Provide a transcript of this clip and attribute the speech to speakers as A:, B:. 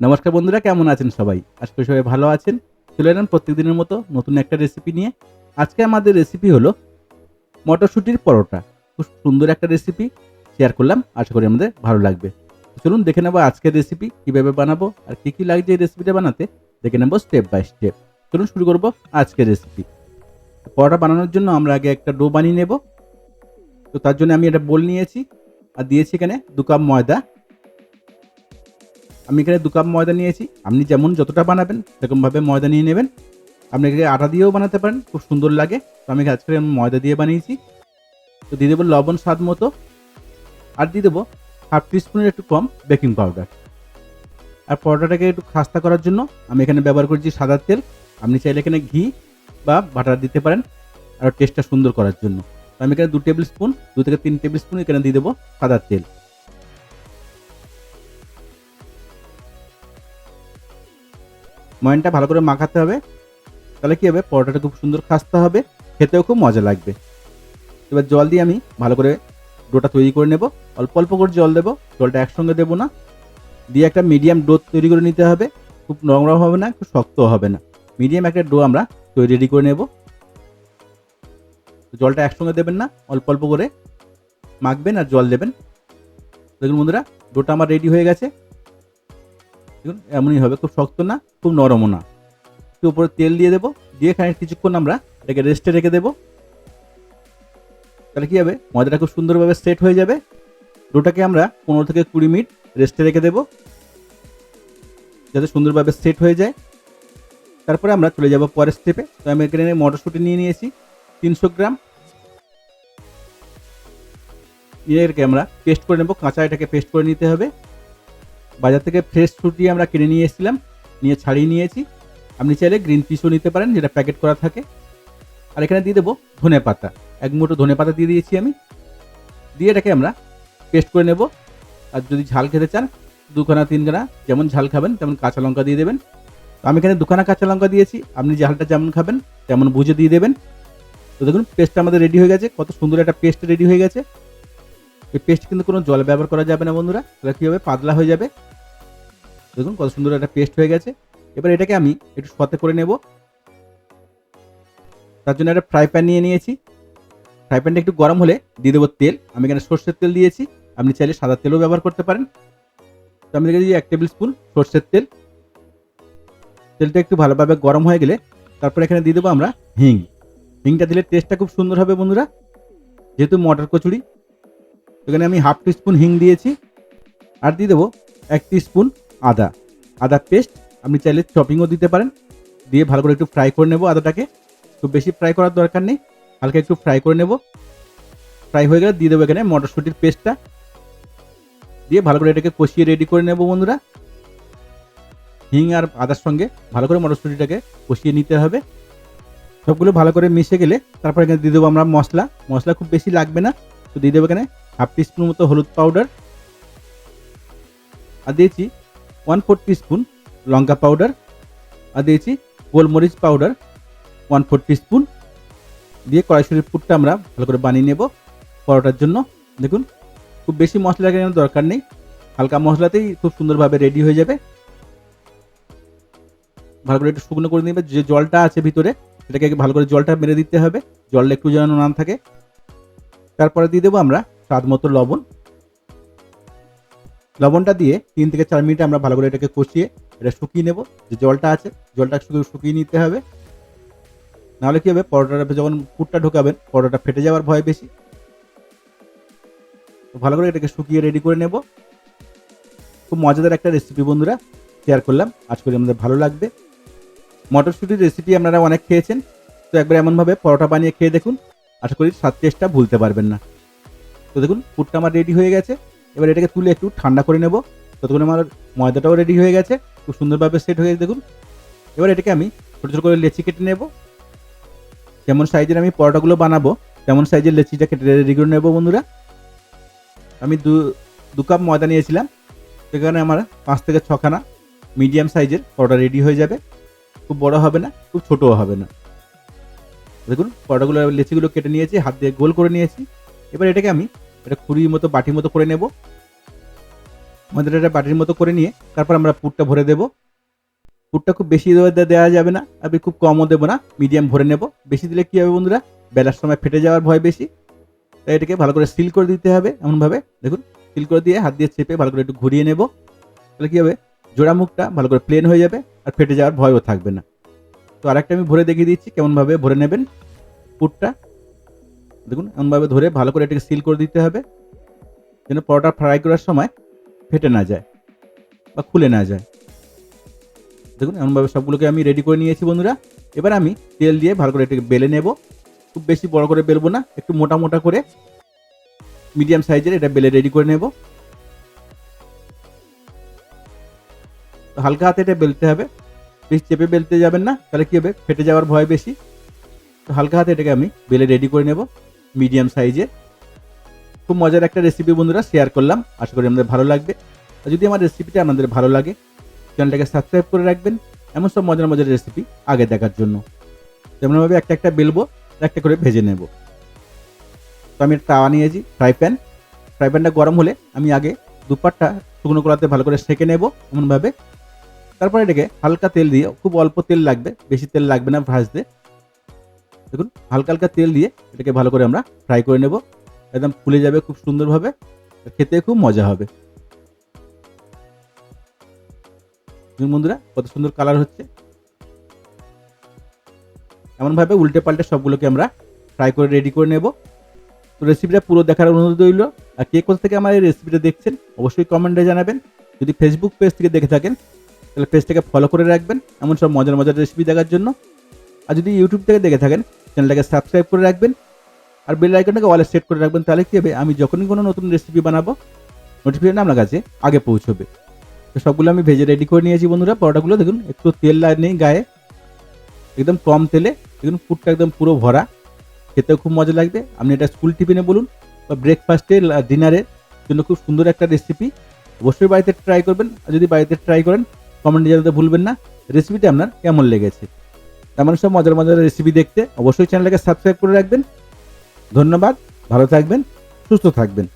A: নমস্কার বন্ধুরা, কেমন আছেন সবাই? আজকে সবাই ভালো আছেন। চলে এলাম প্রত্যেকদিনের মতো নতুন একটা রেসিপি নিয়ে। আজকে আমাদের রেসিপি হলো মটরশুঁটির পরোটা। খুব সুন্দর একটা রেসিপি শেয়ার করলাম, আশা করি আমাদের ভালো লাগবে। চলুন দেখে নেব আজকের রেসিপি কীভাবে বানাবো আর কী কী লাগছে এই রেসিপিটা বানাতে। দেখে নেব স্টেপ বাই স্টেপ চলুন শুরু করব আজকের রেসিপি পরোটা বানানোর জন্য আমরা আগে একটা ডো বানিয়ে নেব। তো তার জন্য আমি একটা বোল নিয়েছি আর দিয়েছি এখানে দু কাপ ময়দা। আমি এখানে দু কাপ ময়দা নিয়েছি। আপনি যেমন যতটা বানাবেন, সেরকমভাবে ময়দা নিয়ে নেবেন। আপনি এখানে আটা দিয়েও বানাতে পারেন, খুব সুন্দর লাগে। তো আমি আজকে আমি ময়দা দিয়ে বানিয়েছি। তো দিয়ে দেবো লবণ স্বাদ মতো। আর দিয়ে দেবো হাফ টিস্পুনের একটু কম বেকিং পাউডার। আর পরোটাটাকে একটু খাস্তা করার জন্য আমি এখানে ব্যবহার করছি সাদা তেল। আপনি চাইলে এখানে ঘি বা বাটার দিতে পারেন। আর টেস্টটা সুন্দর করার জন্য। আমি এখানে দু টেবিল স্পুন, দু থেকে তিন টেবিল স্পুন এখানে দিয়ে দেবো সাদা তেল। ময়নটা ভালো করে মাখাতে হবে। তাহলে কী হবে? পরোটাটা খুব সুন্দর খাস্তা হবে, খেতেও খুব মজা লাগবে। এবার জল দিয়ে আমি ভালো করে ডোটা তৈরি করে নেব। অল্প অল্প করে জল দেবো, জলটা একসঙ্গে দেবো না। দিয়ে একটা মিডিয়াম ডো তৈরি করে নিতে হবে। খুব নরম হবে না, খুব শক্তও হবে না। মিডিয়াম একটা ডো আমরা তৈরি রেডি করে নেব। জলটা একসঙ্গে দেবেন না, অল্প অল্প করে মাখবেন আর জল দেবেন। দেখুন বন্ধুরা, ডোটা আমার রেডি হয়ে গেছে। দেখুন, এমনই হবে, খুব শক্ত না, খুব নরমও না। একটু উপরে তেল দিয়ে দেবো, দিয়ে এখানে কিছুক্ষণ আমরা এটাকে রেস্টে রেখে দেবো। তাহলে কী হবে, ময়দাটা খুব সুন্দরভাবে সেট হয়ে যাবে। ডোটাকে আমরা পনেরো থেকে কুড়ি মিনিট রেস্টে রেখে দেবো, যাতে সুন্দরভাবে সেট হয়ে যায়। তারপরে আমরা চলে যাব পরের স্টেপে তো আমি এখানে মটরশুঁটি নিয়ে নিয়েছি, তিনশো গ্রাম। নিয়ে এটাকে আমরা পেস্ট করে নেব, কাঁচা এটাকে পেস্ট করে নিতে হবে। বাজার থেকে ফ্রেশ ছুটি আমরা কিনে নিয়ে এসেছিলাম, নিয়ে ছাড়িয়ে নিয়েছি। আপনি চাইলে গ্রিন পিসও নিতে পারেন, যেটা প্যাকেট করা থাকে। আর এখানে দিয়ে দেবো ধনে পাতা। এক মুঠো ধনে পাতা দিয়ে দিয়েছি আমি। দিয়ে এটাকে আমরা পেস্ট করে নেব। আর যদি ঝাল খেতে চান, দুখানা, তিনখানা, যেমন ঝাল খাবেন, তেমন কাঁচা লঙ্কা দিয়ে দেবেন। তো আমি এখানে দুখানা কাঁচা লঙ্কা দিয়েছি। আপনি ঝালটা যেমন খাবেন, তেমন বুঝে দিয়ে দেবেন। তো দেখুন পেস্টটা আমাদের রেডি হয়ে গেছে। কত সুন্দর একটা পেস্ট রেডি হয়ে গেছে। এই পেস্ট কিন্তু কোনো জল ব্যবহার করা যাবে না, বন্ধুরা। তাহলে কী হবে পাতলা হয়ে যাবে। দেখুন, কত সুন্দর একটা পেস্ট হয়ে গেছে। এবার এটাকে আমি একটু সতে করে নেব। তার জন্য একটা ফ্রাই প্যান নিয়ে নিয়েছি। ফ্রাই প্যানটা একটু গরম হলে দিয়ে দেবো তেল। আমি এখানে সর্ষের তেল দিয়েছি। আপনি চাইলে সাদা তেলও ব্যবহার করতে পারেন। তো আমি দেখেছি এক টেবিল স্পুন সর্ষের তেল। তেলটা একটু ভালোভাবে গরম হয়ে গেলে তারপর এখানে দিয়ে দেবো আমরা হিং। হিংটা দিলে টেস্টটা খুব সুন্দর হবে, বন্ধুরা। যেহেতু মটর কচুরি এখানে আমি হাফ টিস্পুন হিং দিয়েছি, আর দিয়ে দেবো এক স্পুন আদা। আদা পেস্ট, আপনি চাইলে চপিংও দিতে পারেন। দিয়ে ভালো করে একটু ফ্রাই করে নেব আদাটাকে। খুব বেশি ফ্রাই করার দরকার নেই, হালকা একটু ফ্রাই করে নেব। ফ্রাই হয়ে গেলে দিয়ে দেবো এখানে মটরশুঁটির পেস্টটা। দিয়ে ভালো করে এটাকে কষিয়ে রেডি করে নেব বন্ধুরা। হিং আর আদার সঙ্গে ভালো করে মটরশুঁটিটাকে কষিয়ে নিতে হবে। সবগুলো ভালো করে মিশে গেলে তারপর এখানে দিয়ে দেবো আমরা মশলা। মশলা খুব বেশি লাগবে না। তো দিয়ে দেবো এখানে হাফ টিস্পুন মতো হলুদ পাউডার আর দিয়েছি ওয়ান ফোর স্পুন লঙ্কা পাউডার আর দিয়েছি গোলমরিচ পাউডার ওয়ান ফোর স্পুন দিয়ে কড়াইশুটির পুরটা আমরা ভালো করে বানিয়ে নেব পরোটার জন্য। দেখুন, খুব বেশি মশলা কেনার দরকার নেই। হালকা মশলাতেই খুব সুন্দরভাবে রেডি হয়ে যাবে। ভালো করে একটু শুকনো করে নেবে। যে জলটা আছে ভিতরে, সেটাকে ভালো করে জলটা মেরে দিতে হবে। জলটা একটু যেন না থাকে। তারপরে দিয়ে দেবো আমরা স্বাদ মতো লবণ। লবণটা দিয়ে তিন থেকে চার মিনিট আমরা ভালো করে এটাকে কষিয়ে এটা শুকিয়ে নেব। যে জলটা আছে, জলটা শুধু শুকিয়ে নিতে হবে। নাহলে কি হবে, পরোটাটা যখন পুরটা ঢোকাবেন, পরোটাটা ফেটে যাওয়ার ভয় বেশি। ভালো করে এটাকে শুকিয়ে রেডি করে নেব। খুব মজাদার একটা রেসিপি বন্ধুরা শেয়ার করলাম। আজ করে আমাদের ভালো লাগবে। মটরশুটির রেসিপি আপনারা অনেক খেয়েছেন। তো একবার এমনভাবে পরোটা বানিয়ে খেয়ে দেখুন। আশা করি স্বাদ টেস্টটা ভুলতে পারবেন না। তো দেখুন পুরটা আমার রেডি হয়ে গেছে। এবার এটাকে তুলে একটু ঠান্ডা করে নেব। ততক্ষণ আমার ময়দাটাও রেডি হয়ে গেছে। খুব সুন্দরভাবে সেট হয়ে গেছে, দেখুন। এবার এটাকে আমি ছোটো ছোটো করে লেচি কেটে নেব। যেমন সাইজের আমি পরোটাগুলো বানাবো, তেমন সাইজের লেচিটা কেটে রেডি করে নেব, বন্ধুরা। আমি দু দু কাপ ময়দা নিয়েছিলাম। সেখানে আমার পাঁচ থেকে ছখানা মিডিয়াম সাইজের পরোটা রেডি হয়ে যাবে। খুব বড় হবে না, খুব ছোটও হবে না। দেখুন, পরোটাগুলো, লেচিগুলো কেটে নিয়েছি, হাত দিয়ে গোল করে নিয়েছি। এবার এটাকে আমি এটা খুরির মতো, বাটির মতো করে নেব। আমাদের এটা বাটির মতো করে নিয়ে তারপর আমরা পুরটা ভরে দেব। পুরটা খুব বেশি দেওয়া যাবে না আপনি খুব কমও দেবো না, মিডিয়াম ভরে নেব। বেশি দিলে কী হবে বন্ধুরা? বেলার সময় ফেটে যাওয়ার ভয় বেশি। তাই এটাকে ভালো করে সিল করে দিতে হবে এমনভাবে। দেখুন, সিল করে দিয়ে হাত দিয়ে চেপে ভালো করে একটু ঘুরিয়ে নেব। তাহলে কী হবে? জোড়া মুখটা ভালো করে প্লেন হয়ে যাবে আর ফেটে যাওয়ার ভয়ও থাকবে না। তো আরেকটা আমি ভরে দেখিয়ে দিচ্ছি, কেমনভাবে ভরে নেবেন পুরটা। দেখুন, এমনভাবে ধরে ভালো করে এটাকে সিল করে দিতে হবে, যেন পরোটা ফ্রাই করার সময় ফেটে না যায় বা খুলে না যায়। দেখুন, এমনভাবে সবগুলোকে আমি রেডি করে নিয়েছি বন্ধুরা। এবার আমি তেল দিয়ে ভালো করে এটাকে বেলে নেব। খুব বেশি বড় করে বেলবো না, একটু মোটা মোটা করে মিডিয়াম সাইজের এটা বেলে রেডি করে নেব। হালকা হাতে এটা বেলতে হবে। বেশি চেপে বেলতে যাবেন না, তাহলে কি হবে? ফেটে যাওয়ার ভয় বেশি। তো হালকা হাতে এটাকে আমি বেলে রেডি করে নেব। মিডিয়াম সাইজে খুব মজার একটা রেসিপি বন্ধুরা শেয়ার করলাম। আশা করি আমাদের ভালো লাগবে। যদি আমার রেসিপিটা আপনাদের ভালো লাগে চ্যানেলটাকে সাবস্ক্রাইব করে রাখবেন। এমন সব মজার মজার রেসিপি আগে দেখার জন্য। তেমনভাবে একটা একটা বেলবো, একটা করে ভেজে নেব। তো আমি তাওয়া নিয়েছি ফ্রাই প্যান ফ্রাই প্যানটা গরম হলে আমি আগে দুপাটটা শুকনো করাতে ভালো করে সেঁকে নেব এমনভাবে। তারপরে এটাকে হালকা তেল দিয়ে, খুব অল্প তেল লাগবে, বেশি তেল লাগবে না ভাজতে। দেখুন, হালকা হালকা তেল দিয়ে এটাকে ভালো করে আমরা ফ্রাই করে নেব। একদম ফুলে যাবে খুব সুন্দরভাবে খেতে খুব মজা হবে। বন্ধুরা, কত সুন্দর কালার হচ্ছে। এমনভাবে উল্টে পাল্টে সবগুলোকে আমরা ফ্রাই করে রেডি করে নেব। তো রেসিপিটা পুরো দেখার অনুরোধ রইল। আর কে কোথা থেকে আমার এই রেসিপিটা দেখছেন, অবশ্যই কমেন্টে জানাবেন। যদি ফেসবুক পেজ থেকে দেখে থাকেন, তাহলে পেজটাকে ফলো করে রাখবেন। এমন সব মজার মজার রেসিপি দেখার জন্য। আর যদি ইউটিউব থেকে দেখে থাকেন চ্যানেলটাকে সাবস্ক্রাইব করে রাখবেন আর বেল আইকনটাকে অলে সেট করে রাখবেন, তাহলে কী হবে? আমি যখনই কোনো নতুন রেসিপি বানাবো নোটিফিকেশন আপনার কাছে আগে পৌঁছবে। তো সবগুলো আমি ভেজে রেডি করে নিয়েছি বন্ধুরা। পরোটাগুলো দেখুন, একটু তেল নেই গায়ে। একদম কম তেলে। দেখুন ফুডটা একদম পুরো ভরা। খেতেও খুব মজা লাগবে। আপনি এটা স্কুল টিফিনে বলুন বা ব্রেকফাস্টে ডিনারের জন্য খুব সুন্দর একটা রেসিপি অবশ্যই বাড়িতে ট্রাই করবেন। আর যদি বাড়িতে ট্রাই করেন কমেন্টে জানাতে ভুলবেন না। রেসিপিটা আপনার কেমন লেগেছে? তেমন সব মজার মজার রেসিপি দেখতে অবশ্যই চ্যানেলটাকে সাবস্ক্রাইব করে রাখবেন। ধন্যবাদ, ভালো থাকবেন, সুস্থ থাকবেন।